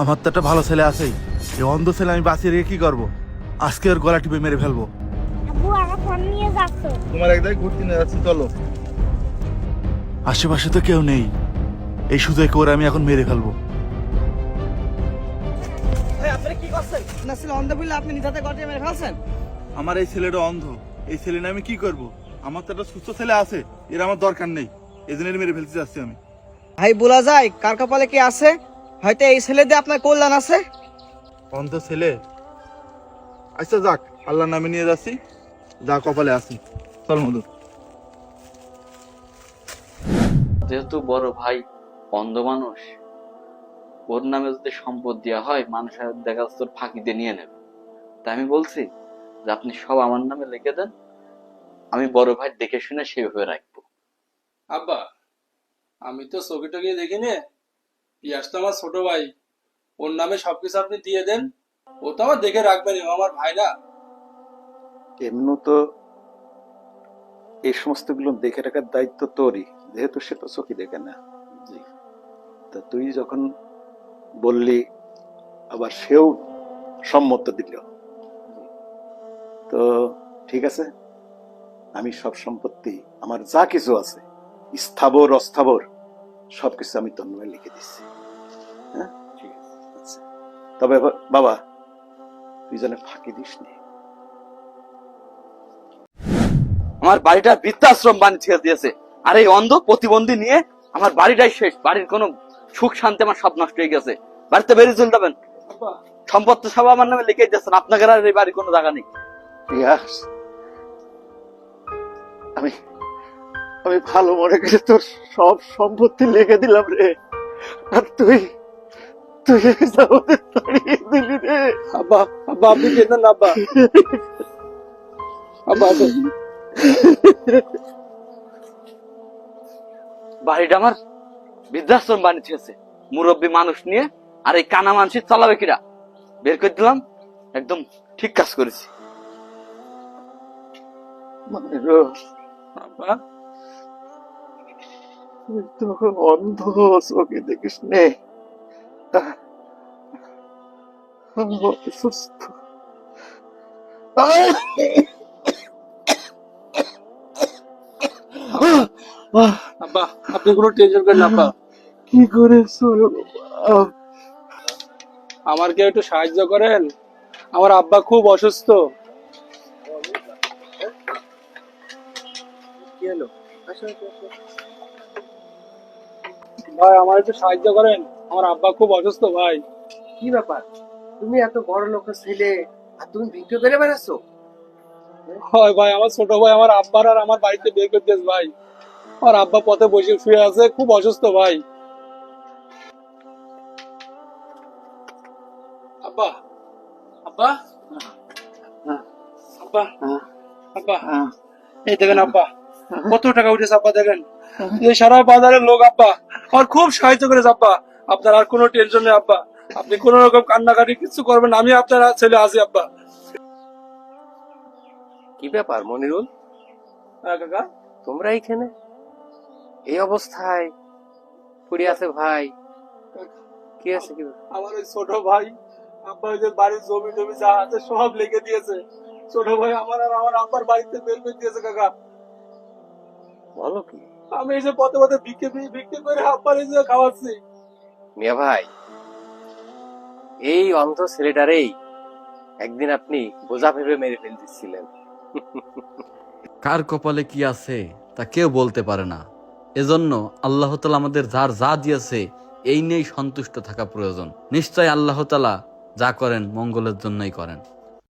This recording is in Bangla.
আমার তো একটা ভালো ছেলে আছেই। এই অন্ধ ছেলে আমি বাঁচিয়ে রেখে কি করব? আজকে ওর গলা টিপে মেরে ফেলব। আব্বু আমার ফোন নিয়ে যাচ্ছ। তোমার এক জায়গায় ঘুরতে নিয়ে যাচ্ছি চলো। আশেপাশে তো কেউ নেই। এই শুধু সুযোগ করে আমি এখন মেরে ফেলব। আপনি কি করছেন? না ছিল অন্ধ বললে আপনি নিজাতে গটিয়ে মেরে ফেলছেন? আমার এই ছেলেটা অন্ধ। এই ছেলে নিয়ে আমি কি করব? আমার তো একটা সুস্থ ছেলে আছে। এর আমার দরকার নেই। এই জন্য এর মেরে ফেলতে যাচ্ছি আমি। ভাই বলা যায় কার কপালে কি আছে? হয়তো এই ছেলে দিয়ে আপনার কল্যাণ আছে? অন্ধ ছেলে। আচ্ছা যাক আল্লাহর নামে নিয়ে যাচ্ছি। যা কপালে আসি চল মধু। যেহেতু বড় ভাই অন্ধ মানুষ ওর নামে যদি সম্পদ দেওয়া হয় মানুষের দেখা যাচ্ছে ওর ফাঁকি দিয়ে নিয়ে নেবে। তাই আমি বলছি যে আপনি সব আমার নামে লিখে দেন আমি বড় ভাই দেখে শুনে সেভাবে রাখব। আব্বা আমি তো চোখে টোকে দেখিনি। পিয়াস তো আমার ছোট ভাই। ওর নামে সবকিছু আপনি দিয়ে দেন। ও তো আমার দেখে রাখবেন আমার ভাই না এমনি তো এই সমস্তগুলো দেখে রাখার দায়িত্ব তোরই যেহেতু সে তো চোখে দেখে না। জি। তা তুই যখন বললি আবার সেও সম্মত দিল। তো ঠিক আছে আমি সব সম্পত্তি আমার যা কিছু আছে স্থাবর অস্থাবর সবকিছু আমি তোর নামে লিখে দিচ্ছি। তবে বাবা তুই যেন ফাঁকি দিস নি আমার বাড়িটা বৃদ্ধাশ্রম বানিয়ে দিয়েছে। আর এই অন্ধ প্রতিবন্ধী নিয়ে আমার বাড়িটাই শেষ। বাড়ির কোনো সুখ শান্তি আমার সব নষ্ট হয়ে গেছে। বাড়িতে বেরিয়ে চলে যাবেন? সম্পদ তো সব আমার নামে লিখে দিয়েছেন। আপনাকে আর এই বাড়ির কোনো জায়গা নেই। আমি আমি ভালো মনে করে তোর সব সম্পত্তি লিখে দিলাম রে। আর তুই তুই আমাদের তাড়িয়ে দিলি রে। আব্বা আব্বা আপনি কেতেন আব্বা। আব্বা বাড়িটা আমার বৃদ্ধাশ্রম বানিয়েছে মুরব্বী মানুষ নিয়ে আর এই কানা মানুষের চালাবে কিরা? বের করে দিলাম একদম ঠিক কাজ করেছি। মানে অন্ধ চোখে দেখিস নে। আমি অসুস্থ আব্বা আপনি কোনো টেনশন করেন না আব্বা। কি আমার কেউ একটু সাহায্য করেন? আমার আব্বা খুব অসুস্থ। ভাই আমার একটু সাহায্য করেন। আমার আব্বা খুব অসুস্থ ভাই। কি ব্যাপার? তুমি এত বড় লোকের ছেলে আর তুমি ভিডিও করে বেড়াচ্ছ? হয় ভাই আমার ছোট ভাই আমার আব্বার আর আমার বাড়িতে করে দিয়েছে ভাই। আমার আব্বা পথে বসে শুয়ে আছে খুব অসুস্থ ভাই। আব্বা আব্বা? আব্বা? আব্বা? এই দেখেন আব্বা কত টাকা উঠেছে আব্বা দেখেন। এই সারা বাজারের লোক আব্বা। আমার খুব সাহায্য করেছে আব্বা। আপনার আর কোনো টেনশন নেই আব্বা। আপনি কোন রকম কান্নাকাটি কিছু করবেন আমি আপনার ছেলে আছি আব্বা। কি ব্যাপার মনিরুল? হ্যাঁ কাকা? তোমরা এইখানে এই অবস্থায় পড়ে আছে ভাই। কি আছে কি? আমার ওই ছোট ভাই আব্বা ওই যে বাড়ির জমি টমি যা আছে সব লিখে দিয়েছে। ছোট ভাই আমার আর আমার আব্বার বাড়িতে বের করে দিয়েছে কাকা। বলো কি? আমি এই যে পথে পথে ভিক্ষে ভিক্ষে করে আব্বার এই যে খাওয়াচ্ছি। মিয়া ভাই, এই অন্ধ ছেলেটারেই একদিন আপনি বোঝা ভেবে মেরে ফেলতেছিলেন। কার কপালে কি আছে, তা কেউ বলতে পারে না। এজন্য আল্লাহ তালা আমাদের যার যা দিয়েছে, এই নিয়েই সন্তুষ্ট থাকা প্রয়োজন। নিশ্চয় আল্লাহ তালা যা করেন মঙ্গলের জন্যই করেন।